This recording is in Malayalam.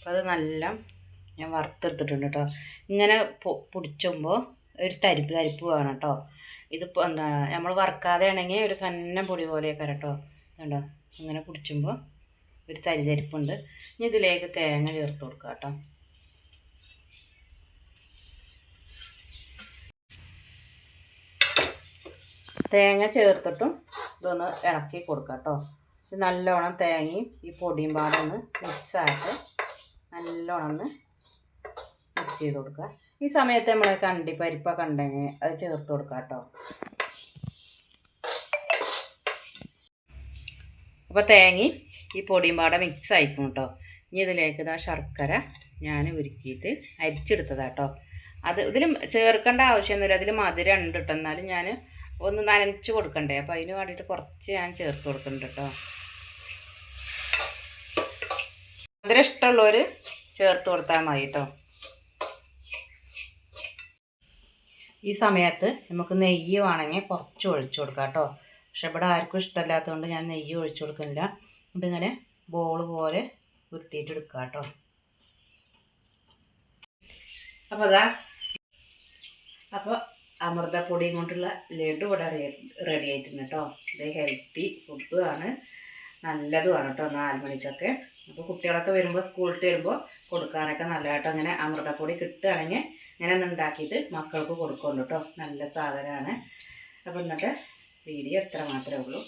അപ്പോൾ അത് നല്ല ഞാൻ വറുത്തെടുത്തിട്ടുണ്ട് കേട്ടോ ഇങ്ങനെ പൊടിച്ചുമ്പോൾ ഒരു തരിപ്പ് തരിപ്പ് വേണം കേട്ടോ ഇതിപ്പോൾ എന്താ നമ്മൾ വറുക്കാതെ ആണെങ്കിൽ ഒരു സന്നം പൊടി പോലെയൊക്കെ കേട്ടോ കണ്ടോ ഇങ്ങനെ പൊടിച്ചുമ്പോൾ ഒരു തരി തരിപ്പുണ്ട്. ഇനി ഇതിലേക്ക് തേങ്ങ ചേർത്ത് കൊടുക്കുക കേട്ടോ തേങ്ങ ചേർത്തിട്ടും ഇതൊന്ന് ഇളക്കി കൊടുക്കുക കേട്ടോ നല്ലോണം തേങ്ങയും ഈ പൊടിയും പാടൊന്ന് മിക്സായിട്ട് നല്ലോണം ഒന്ന് മിക്സ് ചെയ്ത് കൊടുക്കുക. ഈ സമയത്ത് നമ്മൾ കണ്ടി പരിപ്പൊക്കെ ഉണ്ടെങ്കിൽ അത് ചേർത്ത് കൊടുക്കുക കേട്ടോ. അപ്പോൾ തേങ്ങയും ഈ പൊടിയും പാടെ മിക്സ് ആയിക്കും കേട്ടോ. ഇനി ഇതിലേക്ക് ഇതാ ശർക്കര ഞാൻ ഉരുക്കിയിട്ട് അരിച്ചെടുത്തതാട്ടോ അത് ഇതിൽ ചേർക്കേണ്ട ആവശ്യമൊന്നുമില്ല. അതിൽ മധുരം ഉണ്ട് കേട്ടോ. എന്നാലും ഞാൻ ഒന്ന് നനച്ച് കൊടുക്കണ്ടേ. അപ്പോൾ അതിന് വേണ്ടിയിട്ട് കുറച്ച് ഞാൻ ചേർത്ത് കൊടുക്കുന്നുണ്ട് കേട്ടോ. മധുരം ഇഷ്ടമുള്ളവർ ചേർത്ത് കൊടുത്താൽ മതി കേട്ടോ ഈ സമയത്ത് നമുക്ക് നെയ്യ് വേണമെങ്കിൽ കുറച്ച് ഒഴിച്ചു കൊടുക്കാം കേട്ടോ പക്ഷെ ഇവിടെ ആർക്കും ഇഷ്ടമല്ലാത്തതുകൊണ്ട് ഞാൻ നെയ്യ് ഒഴിച്ചു കൊടുക്കുന്നില്ല. ഇതിങ്ങനെ ബോൾ പോലെ ഉരുട്ടിയിട്ട് എടുക്കുക കേട്ടോ അപ്പോൾ അതാ. അപ്പോൾ അമൃതപ്പൊടിയും കൊണ്ടുള്ള ലഡു ഇവിടെ റെഡി ആയിട്ടുണ്ട് കേട്ടോ ഇത് ഹെൽത്തി ഫുഡുമാണ് നല്ലതുമാണ് കേട്ടോ നാല് മണിക്കൊക്കെ. അപ്പോൾ കുട്ടികളൊക്കെ വരുമ്പോൾ സ്കൂളിൽ വരുമ്പോൾ കൊടുക്കാനൊക്കെ നല്ലതായിട്ടോ അങ്ങനെ അമൃതപ്പൊടി കിട്ടുകയാണെങ്കിൽ ഇങ്ങനെ ഒന്ന് ഉണ്ടാക്കിയിട്ട് മക്കൾക്ക് കൊടുക്കുന്നുണ്ട് കേട്ടോ നല്ല സാധനമാണ്. അപ്പോൾ ഇന്നത്തെ വീഡിയോ എത്ര മാത്രമേ ഉള്ളൂ.